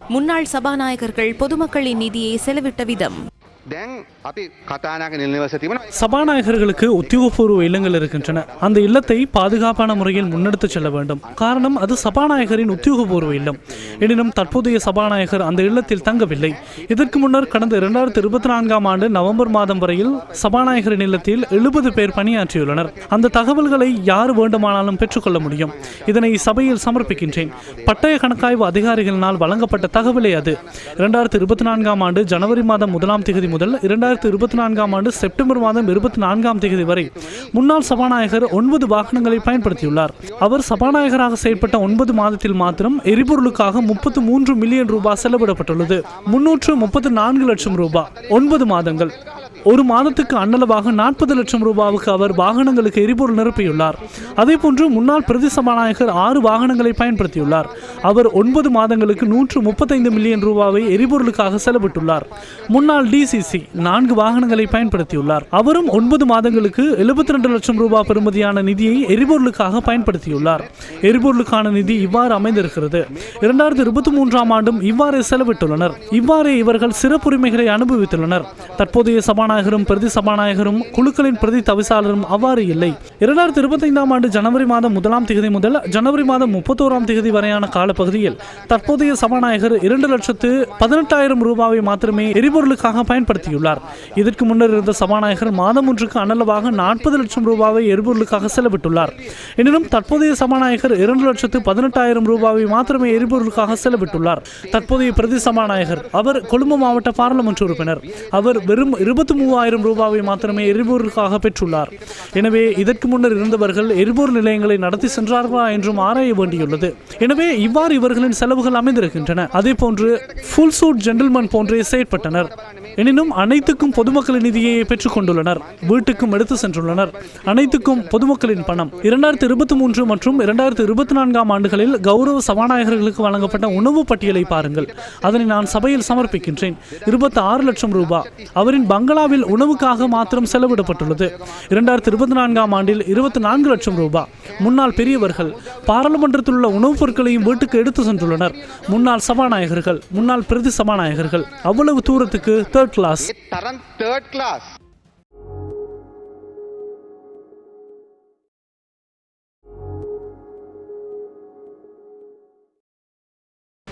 முன்னாள் சபாநாயகர்கள் பொதுமக்களின் நிதியை செலவிட்ட விதம் சபாநாயகர்களுக்கு உத்தியோகபூர்வ இல்லங்கள் இருக்கின்றன. அந்த இல்லத்தை பாதுகாப்பான முறையில் முன்னெடுத்துச் செல்ல வேண்டும். காரணம் அது சபாநாயகரின் உத்தியோகபூர்வ இல்லம். எனினும் தற்போதைய சபாநாயகர் அந்த இல்லத்தில் தங்கவில்லை. இதற்கு முன்னர் கடந்த இரண்டாயிரத்தி இருபத்தி நான்காம் ஆண்டு நவம்பர் மாதம் வரையில் சபாநாயகரின் இல்லத்தில் எழுபது பேர் பணியாற்றியுள்ளனர். அந்த தகவல்களை யார் வேண்டுமானாலும் பெற்றுக்கொள்ள முடியும். இதனை சபையில் சமர்ப்பிக்கின்றேன். பட்டய கணக்காய்வு அதிகாரிகளினால் வழங்கப்பட்ட தகவலே அது. இரண்டாயிரத்தி இருபத்தி நான்காம் ஆண்டு ஜனவரி மாதம் முதலாம் தேதி முதல் இரண்டாயிரத்து இருபத்தி நான்காம் ஆண்டு செப்டம்பர் மாதம் இருபத்தி நான்காம் தேதி வரை முன்னாள் சபாநாயகர் ஒன்பது வாகனங்களை பயன்படுத்தியுள்ளார். அவர் சபாநாயகராக செயல்பட்ட ஒன்பது மாதத்தில் மாத்திரம் எரிபொருளுக்காக முப்பத்து மூன்று மில்லியன் ரூபாய் செலவிடப்பட்டுள்ளது. முன்னூற்று முப்பத்து நான்கு லட்சம் ரூபாய். ஒன்பது மாதங்கள். ஒரு மாதத்துக்கு அன்னளவாக நாற்பது லட்சம் ரூபாவுக்கு அவர் வாகனங்களுக்கு எரிபொருள் நிரப்பியுள்ளார். அதேபோன்று முன்னாள் பிரதி சபாநாயகர் ஆறு வாகனங்களை பயன்படுத்தியுள்ளார். அவர் ஒன்பது மாதங்களுக்கு நூற்று முப்பத்தைந்து மில்லியன் ரூபாவை எரிபொருளுக்காக செலவிட்டுள்ளார். முன்னாள் டிசிசி நான்கு வாகனங்களை பயன்படுத்தியுள்ளார். அவரும் ஒன்பது மாதங்களுக்கு எழுபத்தி ரெண்டு லட்சம் ரூபாய் பெறுமதியான நிதியை எரிபொருளுக்காக பயன்படுத்தியுள்ளார். எரிபொருளுக்கான நிதி இவ்வாறு அமைந்திருக்கிறது. இரண்டாயிரத்தி இருபத்தி மூன்றாம் ஆண்டும் இவ்வாறே செலவிட்டுள்ளனர். இவ்வாறே இவர்கள் சிறப்புரிமைகளை அனுபவித்துள்ளனர். தற்போதைய சபாநாயகரும் பிரதி சபாநாயகரும் குழுக்களின் பிரதி தவிசாளரும் அவ்வாறு இல்லை. இரண்டாயிரத்தி இருபத்தைந்தாம் ஆண்டு ஜனவரி மாதம் முதலாம் தேதி முதல் ஜனவரி மாதம் முப்பத்தோராம் தேதி வரையான காலப்பகுதியில் தற்போதைய சபாநாயகர் இரண்டு லட்சத்து பதினெட்டாயிரம் ரூபாவை மாத்திரமே எரிபொருளுக்காக பயன்படுத்தியுள்ளார். இதற்கு முன்னர் இருந்த சபாநாயகர் மாதம் ஒன்றுக்கு அனளவாக நாற்பது லட்சம் ரூபாவை எரிபொருளுக்காக செலவிட்டுள்ளார். எனினும் தற்போதைய சபாநாயகர் இரண்டு லட்சத்து பதினெட்டாயிரம் ரூபாவை மாத்திரமே எரிபொருளுக்காக செலவிட்டுள்ளார். தற்போதைய பிரதி சபாநாயகர் அவர் கொழும்பு மாவட்ட பாராளுமன்ற உறுப்பினர். அவர் வெறும் இருபத்தி மூவாயிரம் ரூபாவை மாத்திரமே எரிபொருளுக்காக பெற்றுள்ளார். எனவே இதற்கு முன்னர் இருந்தவர்கள் எரிபொருள் நிலையங்களை நடத்தி சென்றார்களா என்றும் ஆராய வேண்டியுள்ளது. எனவே இவ்வாறு இவர்களின் செலவுகள் அமைந்திருக்கின்றன. அதே போன்று ஃபுல் சூட் ஜென்டில்மேன் போன்றே செயற்பட்டனர். எனினும் அனைத்துக்கும் பொதுமக்களின் நிதியை பெற்றுக் கொண்டுள்ளனர். வீட்டுக்கும் எடுத்து சென்றுள்ளனர். அனைத்துக்கும் பொதுமக்களின் பணம். இரண்டாயிரத்தி இருபத்தி மூன்று மற்றும் இரண்டாயிரத்தி இருபத்தி நான்காம் ஆண்டுகளில் கௌரவ சபாநாயகர்களுக்கு வழங்கப்பட்ட உணவு பட்டியலை பாருங்கள். அதனை நான் சபையில் சமர்ப்பிக்கின்றேன். இருபத்தி ஆறு லட்சம் ரூபாய் அவரின் பங்களாவில் உணவுக்காக மாத்திரம் செலவிடப்பட்டுள்ளது. இரண்டாயிரத்தி இருபத்தி நான்காம் ஆண்டில் இருபத்தி நான்கு லட்சம் ரூபாய் முன்னாள் பெரியவர்கள் பாராளுமன்றத்தில் உள்ள உணவுப் பொருட்களையும் வீட்டுக்கு எடுத்து சென்றுள்ளனர். முன்னாள் சபாநாயகர்கள் முன்னாள் பிரதி சபாநாயகர்கள் அவ்வளவு தூரத்துக்கு third class. Third class.